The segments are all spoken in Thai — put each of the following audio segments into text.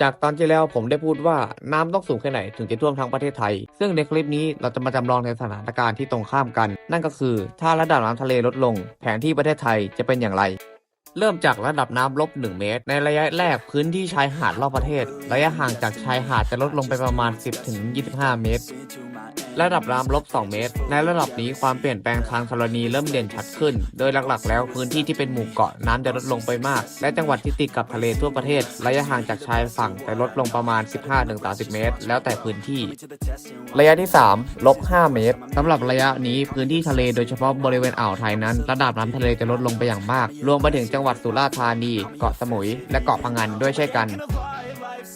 จากตอนที่แล้วผมได้พูดว่าน้ำต้องสูงแค่ไหนถึงจะท่วมทั้งประเทศไทย ซึ่งในคลิปนี้เราจะมาจำลองในสถานการณ์ที่ตรงข้ามกัน นั่นก็คือ ถ้าระดับน้ำทะเลลดลง แผนที่ประเทศไทยจะเป็นอย่างไร เริ่มจากระดับน้ำลบ 1 เมตร ในระยะแรกพื้นที่ชายหาดรอบประเทศ ระยะห่างจากชายหาดจะลดลงไปประมาณ 10-25 เมตร ระดับน้ำลบ 2 เมตร ในระดับนี้ความเปลี่ยนแปลงทางธรณีเริ่มเด่นชัดขึ้น โดยหลักๆ แล้วพื้นที่ที่เป็นหมู่เกาะน้ำจะลดลงไปมาก และจังหวัดที่ติดกับทะเลทั่วประเทศ ระยะห่างจากชายฝั่งจะลดลงประมาณ 15-30 เมตร แล้วแต่พื้นที่ ระยะที่3ลบ 5 เมตรสำหรับระยะนี้พื้นที่ทะเลโดยเฉพาะบริเวณอ่าวไทยนั้น ระดับน้ำทะเลจะลดลงไปอย่างมาก รวมไปถึงจังหวัดสุราษฎร์ธานี เกาะสมุย และเกาะพังงานด้วยเช่นกัน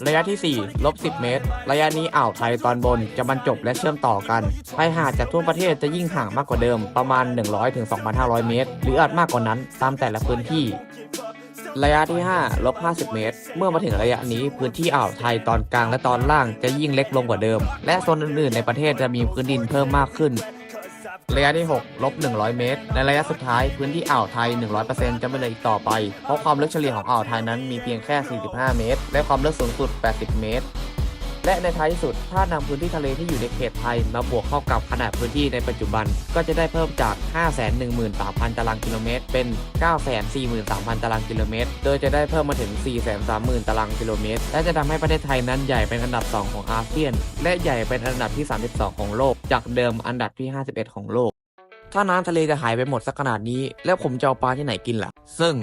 ระยะที่ 4 ลบ 10 เมตร ระยะนี้อ่าวไทยตอนบนจะบรรจบและเชื่อมต่อกันชายหาดจากทั่วประเทศจะยิ่งห่างมากกว่าเดิมประมาณ 100-2,500 เมตร หรืออาจมากกว่านั้นตามแต่ละพื้นที่ระยะที่5ลบ50 เมตร เมื่อมาถึงระยะนี้พื้นที่อ่าวไทยตอนกลางและตอนล่างจะยิ่งเล็กลงกว่าเดิม และโซนอื่นๆในประเทศจะมีพื้นดินเพิ่มมากขึ้น ระยะที่ 6 ลบ 100 เมตร ในระยะสุดท้ายพื้นที่อ่าวไทย 100%จะไม่เหลืออีกต่อไป เพราะความลึกเฉลี่ยของอ่าวไทยนั้นมีเพียงแค่ 45 เมตร และความลึกสูงสุด 80 เมตร และในท้ายที่สุด ถ้านำพื้นที่ทะเลที่อยู่ในเขตไทย มาบวกเข้ากับขนาดพื้นที่ในปัจจุบัน ก็จะได้เพิ่มจาก 513,000 ตารางกิโลเมตร เป็น 943,000 ตารางกิโลเมตร โดยจะได้เพิ่มมาถึง 430,000 ตารางกิโลเมตร และจะทำให้ประเทศไทยนั้นใหญ่เป็นอันดับ 2 ของอาเซียน และใหญ่เป็นอันดับที่ 32 ของโลก จากเดิมอันดับที่ 51 ของโลก ถ้าน้ำทะเลจะหายไปหมดสักขนาดนี้ แล้วผมจะเอาปลาที่ไหนกินล่ะ ซึ่ง